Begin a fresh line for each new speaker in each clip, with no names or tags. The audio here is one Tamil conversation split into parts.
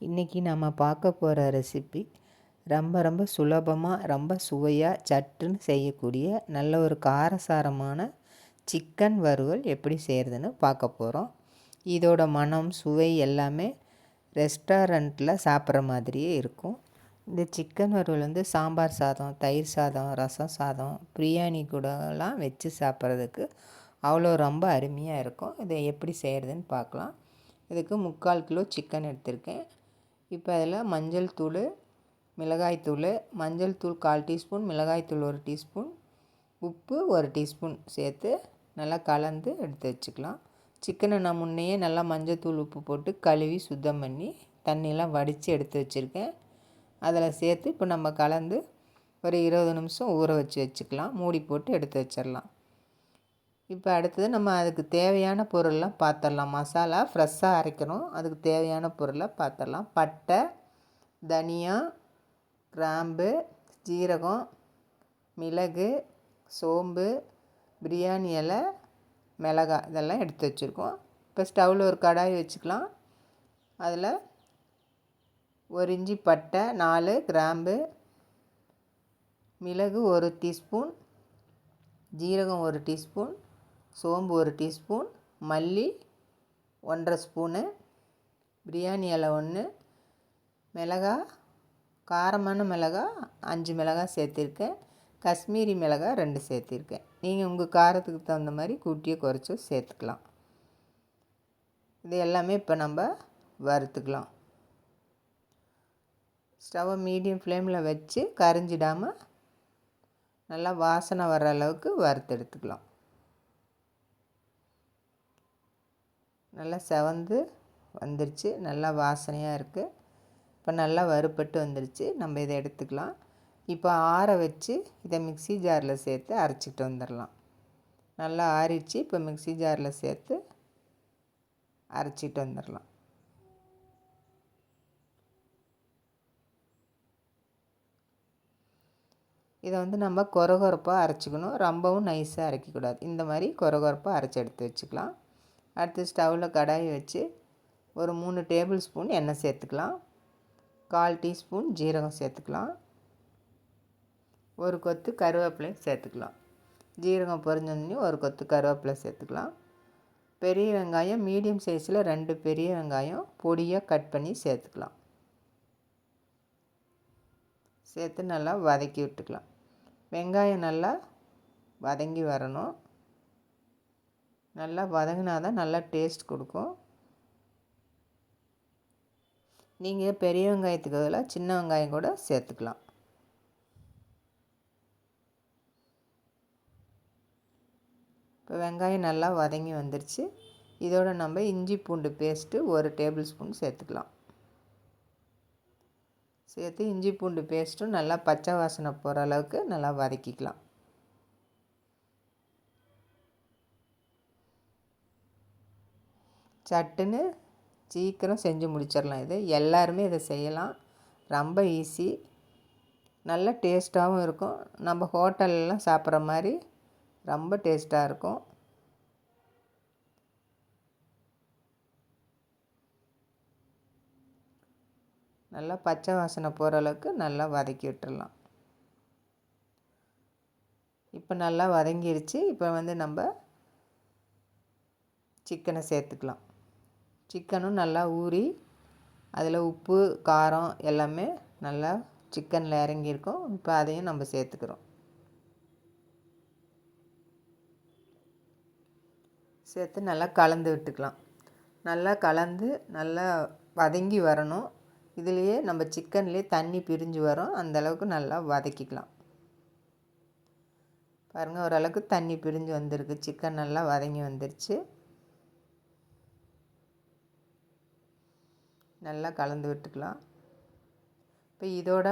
இன்றைக்கி நம்ம பார்க்க போகிற ரெசிபி ரொம்ப ரொம்ப சுலபமாக ரொம்ப சுவையாக சட்டுன்னு செய்யக்கூடிய நல்ல ஒரு காரசாரமான சிக்கன் வறுவல் எப்படி செய்கிறதுன்னு பார்க்க போகிறோம் இதோட மனம் சுவை எல்லாமே ரெஸ்டாரண்ட்டில் சாப்பிட்ற மாதிரியே இருக்கும். இந்த சிக்கன் வறுவல் வந்து சாம்பார் சாதம் தயிர் சாதம் ரசம் சாதம் பிரியாணி கூடலாம் வச்சு சாப்பிட்றதுக்கு அவ்வளோ ரொம்ப அருமையாக இருக்கும். இதை எப்படி செய்கிறதுன்னு பார்க்கலாம். இதுக்கு முக்கால் கிலோ சிக்கன் எடுத்திருக்கேன். இப்போ அதில் மஞ்சள் தூள் மிளகாய் தூள் மஞ்சள் தூள் கால் டீஸ்பூன் மிளகாய் தூள் ஒரு டீஸ்பூன் உப்பு ஒரு டீஸ்பூன் சேர்த்து நல்லா கலந்து எடுத்து வச்சுக்கலாம். சிக்கனை நான் முன்னையே நல்லா மஞ்சள் தூள் உப்பு போட்டு கழுவி சுத்தம் பண்ணி தண்ணியெலாம் வடித்து எடுத்து வச்சுருக்கேன். அதில் சேர்த்து இப்போ நம்ம கலந்து ஒரு இருபது நிமிஷம் ஊற வச்சு வச்சுக்கலாம். மூடி போட்டு எடுத்து வச்சிடலாம். இப்போ அடுத்தது நம்ம அதுக்கு தேவையான பொருள்லாம் பார்த்துடலாம் மசாலா ஃப்ரெஷ்ஷாக அரைக்கணும். அதுக்கு தேவையான பொருளை பார்த்துடலாம் பட்டை தனியா கிராம்பு ஜீரகம் மிளகு சோம்பு பிரியாணி இலை மிளகாய் இதெல்லாம் எடுத்து வச்சுருக்கோம். இப்போ ஸ்டவ்வில் ஒரு கடாய் வச்சுக்கலாம். அதில் ஒரு இஞ்சி பட்டை நாலு கிராம்பு மிளகு ஒரு டீஸ்பூன் ஜீரகம் ஒரு டீஸ்பூன் சோம்பு ஒரு டீஸ்பூன் மல்லி ஒன்றரை ஸ்பூனு பிரியாணி இலை ஒன்று மிளகா காரமான மிளகா அஞ்சு மிளகா சேர்த்துருக்கேன். காஷ்மீரி மிளகா ரெண்டு சேர்த்திருக்கேன். நீங்கள் உங்கள் காரத்துக்கு தகுந்த மாதிரி கூட்டியோ குறைச்சோ சேர்த்துக்கலாம். இது எல்லாமே இப்போ நம்ம வறுத்துக்கலாம். ஸ்டவ்வை மீடியம் ஃப்ளேமில் வச்சு கரைஞ்சிடாமல் நல்லா வாசனை வர அளவுக்கு வறுத்து எடுத்துக்கலாம். நல்லா செவந்து வந்துருச்சு. நல்லா வாசனையாக இருக்குது இப்போ நல்லா வறுப்பட்டு வந்துருச்சு. நம்ம இதை எடுத்துக்கலாம். இப்போ ஆற வச்சு இதை மிக்சி ஜாரில் சேர்த்து அரைச்சிட்டு வந்துடலாம் நல்லா ஆறிச்சு இப்போ மிக்சி ஜாரில் சேர்த்து அரைச்சிட்டு வந்துடலாம் இதை வந்து நம்ம கொரகொரப்பாக அரைச்சிக்கணும். ரொம்பவும் நைஸாக அரைக்கக்கூடாது. இந்த மாதிரி கொரகொரப்பாக அரைச்சி எடுத்து வச்சுக்கலாம். அடுத்து ஸ்டவ்வில் கடாயை வச்சு ஒரு மூணு டேபிள் ஸ்பூன் எண்ணெய் சேர்த்துக்கலாம். கால் டீஸ்பூன் ஜீரகம் சேர்த்துக்கலாம். ஒரு கொத்து கருவேப்பிலையும் சேர்த்துக்கலாம். ஜீரகம் பொரிஞ்சோடனே ஒரு கொத்து கருவேப்பிலை சேர்த்துக்கலாம். பெரிய வெங்காயம் மீடியம் சைஸில் ரெண்டு பெரிய வெங்காயம் பொடியாக கட் பண்ணி சேர்த்துக்கலாம். சேர்த்து நல்லா வதக்கி விட்டுக்கலாம். வெங்காயம் நல்லா வதங்கி வரணும். நல்லா வதங்கினா தான் நல்லா டேஸ்ட் கொடுக்கும். நீங்கள் பெரிய வெங்காயத்துக்கு பதிலாக சின்ன வெங்காயம் கூட சேர்த்துக்கலாம். இப்போ வெங்காயம் நல்லா வதங்கி வந்துருச்சு. இதோட நம்ம இஞ்சி பூண்டு பேஸ்ட்டு ஒரு டேபிள் ஸ்பூன் சேர்த்துக்கலாம். சேர்த்து இஞ்சி பூண்டு பேஸ்ட்டும் நல்லா பச்சை வாசனை போகிற அளவுக்கு நல்லா வதக்கிக்கலாம். சட்டுன்னு சீக்கிரம் செஞ்சு முடிச்சிடலாம் இது. எல்லாருமே இதை செய்யலாம். ரொம்ப ஈஸி நல்ல டேஸ்ட்டாகவும் இருக்கும். நம்ம ஹோட்டல்லாம் சாப்பிட்ற மாதிரி ரொம்ப டேஸ்ட்டாக இருக்கும். நல்லா பச்சை வாசனை போகிற அளவுக்கு நல்லா வதக்கி விட்டுடலாம். இப்போ நல்லா வதங்கிருச்சு. இப்போ வந்து நம்ம சிக்கனை சேர்த்துக்கலாம். சிக்கனும் நல்லா ஊறி அதில் உப்பு காரம் எல்லாமே நல்லா சிக்கனில் இறங்கியிருக்கும். இப்போ அதையும் நம்ம சேர்த்துக்கிறோம். சேர்த்து நல்லா கலந்து விட்டுக்கலாம். நல்லா கலந்து நல்லா வதங்கி வரணும். இதுலேயே நம்ம சிக்கன்லேயே தண்ணி பிரிஞ்சு வரும். அந்தளவுக்கு நல்லா வதக்கிக்கலாம். பாருங்கள் ஓரளவுக்கு தண்ணி பிரிஞ்சு வந்திருக்கு. சிக்கன் நல்லா வதங்கி வந்துருச்சு. நல்லா கலந்து விட்டுக்கலாம். இப்போ இதோட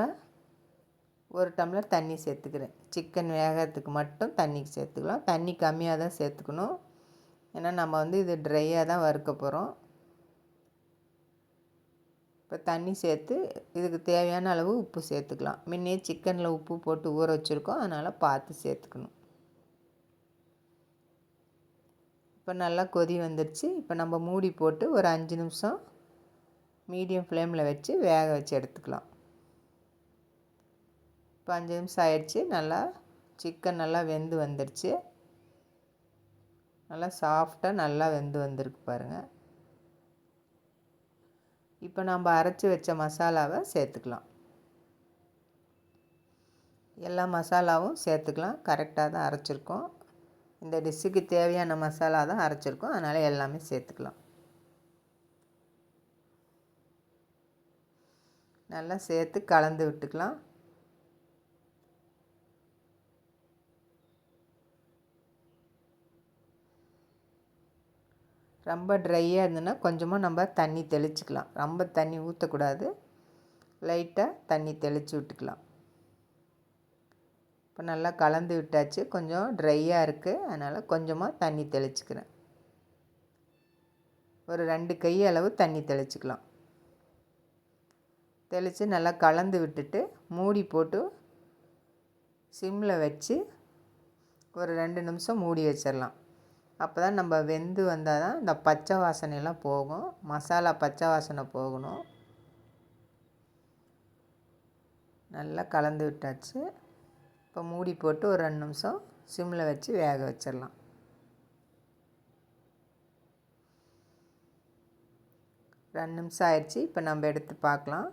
ஒரு டம்ளர் தண்ணி சேர்த்துக்கிறேன். சிக்கன் வேகிறதுக்கு மட்டும் தண்ணி சேர்த்துக்கலாம். தண்ணி கம்மியாக தான் சேர்த்துக்கணும். ஏன்னா நம்ம வந்து இது ட்ரையாக தான் வறுக்க போகிறோம் இப்போ தண்ணி சேர்த்து இதுக்கு தேவையான அளவு உப்பு சேர்த்துக்கலாம். முன்னே சிக்கனில் உப்பு போட்டு ஊற வச்சுருக்கோம். அதனால் பார்த்து சேர்த்துக்கணும். இப்போ நல்லா கொதி வந்துடுச்சு இப்போ நம்ம மூடி போட்டு ஒரு அஞ்சு நிமிஷம் மீடியம் ஃப்ளேமில் வச்சு வேக வச்சு எடுத்துக்கலாம். இப்போ அஞ்சு நிமிஷம் ஆயிடுச்சு. நல்லா சிக்கன் நல்லா வெந்து வந்துடுச்சு நல்லா சாஃப்டாக நல்லா வெந்து வந்திருக்கு பாருங்கள் இப்போ நம்ம அரைச்சி வச்ச மசாலாவை சேர்த்துக்கலாம். எல்லா மசாலாவும் சேர்த்துக்கலாம். கரெக்டாக தான் அரைச்சிருக்கோம். இந்த டிஷ்ஷுக்கு தேவையான மசாலா தான் அரைச்சிருக்கோம். அதனால் எல்லாமே சேர்த்துக்கலாம். நல்லா சேர்த்து கலந்து விட்டுக்கலாம். ரொம்ப ட்ரையாக இருந்ததுன்னா கொஞ்சமாக நம்ம தண்ணி தெளிச்சிக்கலாம். ரொம்ப தண்ணி ஊற்றக்கூடாது லைட்டாக தண்ணி தெளித்து விட்டுக்கலாம். இப்போ நல்லா கலந்து விட்டாச்சு. கொஞ்சம் ட்ரையாக இருக்குது அதனால் கொஞ்சமாக தண்ணி தெளிச்சுக்கிறேன். ஒரு ரெண்டு கை அளவு தண்ணி தெளிச்சுக்கலாம். தெளித்து நல்லா கலந்து விட்டுட்டு மூடி போட்டு சிம்மில் வச்சு ஒரு ரெண்டு நிமிஷம் மூடி வச்சிடலாம் அப்போ தான் நம்ம வெந்து வந்தால் தான் இந்த பச்சை வாசனையெல்லாம் போகும். மசாலா பச்சை வாசனை போகணும். நல்லா கலந்து விட்டாச்சு. இப்போ மூடி போட்டு ஒரு ரெண்டு நிமிஷம் சிம்மில் வச்சு வேக வச்சிடலாம் ரெண்டு நிமிஷம் ஆயிடுச்சு. இப்போ நம்ம எடுத்து பார்க்கலாம்.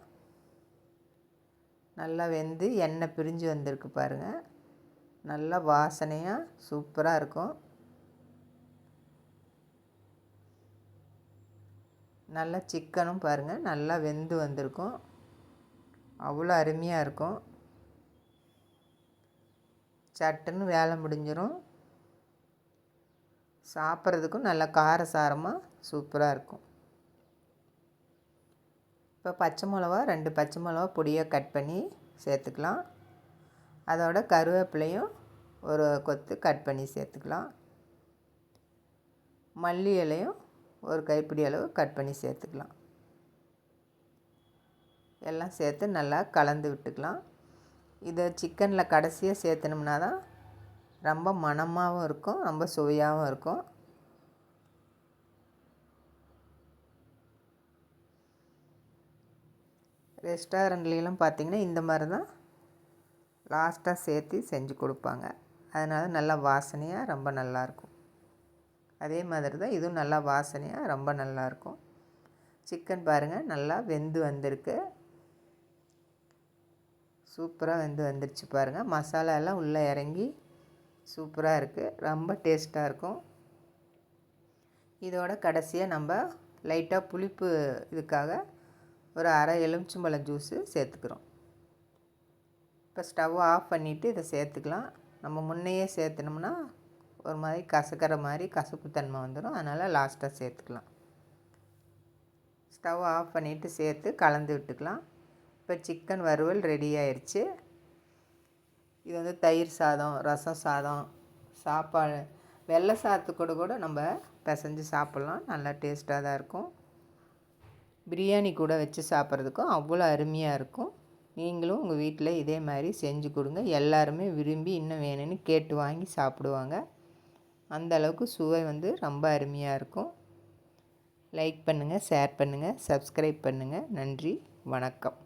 நல்லா வெந்து எண்ணெய் பிரிஞ்சு வந்திருக்கு பாருங்கள் நல்லா வாசனையாக சூப்பராக இருக்கும். நல்லா சிக்கனும் பாருங்கள் நல்லா வெந்து வந்திருக்கும். அவ்வளோ அருமையாக இருக்கும். சட்டுன்னு வேலை முடிஞ்சிடும் சாப்பிட்றதுக்கும் நல்லா காரசாரமாக சூப்பராக இருக்கும். இப்போ பச்சை மிளவா ரெண்டு பச்சை மிளவா பொடியாக கட் பண்ணி சேர்த்துக்கலாம். அதோட கருவேப்பிலையும் ஒரு கொத்து கட் பண்ணி சேர்த்துக்கலாம். மல்லி இலையும் ஒரு கைப்பிடி அளவு கட் பண்ணி சேர்த்துக்கலாம். எல்லாம் சேர்த்து நல்லா கலந்து விட்டுக்கலாம். இதை சிக்கனில் கடைசியாக சேர்த்தனோம்னா தான் ரொம்ப மணமாகவும் இருக்கும் ரொம்ப சுவையாகவும் இருக்கும். ரெஸ்டாரண்ட்லாம் பார்த்திங்கன்னா இந்த மாதிரி தான் லாஸ்ட்டாக சேர்த்து செஞ்சு கொடுப்பாங்க. அதனால் நல்லா வாசனையாக ரொம்ப நல்லாயிருக்கும். அதே மாதிரி தான் இதுவும் நல்லா வாசனையாக ரொம்ப நல்லாயிருக்கும். சிக்கன் பாருங்கள் நல்லா வெந்து வந்திருக்கு. சூப்பராக வெந்து வந்துருச்சு பாருங்கள் மசாலா எல்லாம் உள்ளே இறங்கி சூப்பராக இருக்குது ரொம்ப டேஸ்ட்டாக இருக்கும். இதோட கடைசியாக நம்ம லைட்டாக புளிப்பு இதுக்காக ஒரு அரை எலுமிச்சம்பழம் ஜூஸு சேர்த்துக்கிறோம். இப்போ ஸ்டவ் ஆஃப் பண்ணிவிட்டு இதை சேர்த்துக்கலாம். நம்ம முன்னையே சேர்த்துனோம்னா ஒரு மாதிரி கசக்கிற மாதிரி கசப்புத்தன்மை வந்துடும். அதனால் லாஸ்ட்டாக சேர்த்துக்கலாம். ஸ்டவ் ஆஃப் பண்ணிவிட்டு சேர்த்து கலந்து விட்டுக்கலாம். இப்போ சிக்கன் வறுவல் ரெடி ஆயிடுச்சு இது வந்து தயிர் சாதம் ரசம் சாதம் சாப்பாடு. வெள்ளை சாதத்துக்கூட கூட நம்ம பிசைஞ்சு சாப்பிட்லாம். நல்லா டேஸ்ட்டாக தான் இருக்கும். பிரியாணி கூட வச்சு சாப்பிட்றதுக்கும் அவ்வளோ அருமையாக இருக்கும். நீங்களும் உங்கள் வீட்டில் இதே மாதிரி செஞ்சு கொடுங்க. எல்லாருமே விரும்பி இன்னும் வேணும்னு கேட்டு வாங்கி சாப்பிடுவாங்க. அந்த அளவுக்கு சுவை வந்து ரொம்ப அருமையாக இருக்கும். லைக் பண்ணுங்கள் ஷேர் பண்ணுங்கள் சப்ஸ்கிரைப் பண்ணுங்கள் நன்றி வணக்கம்.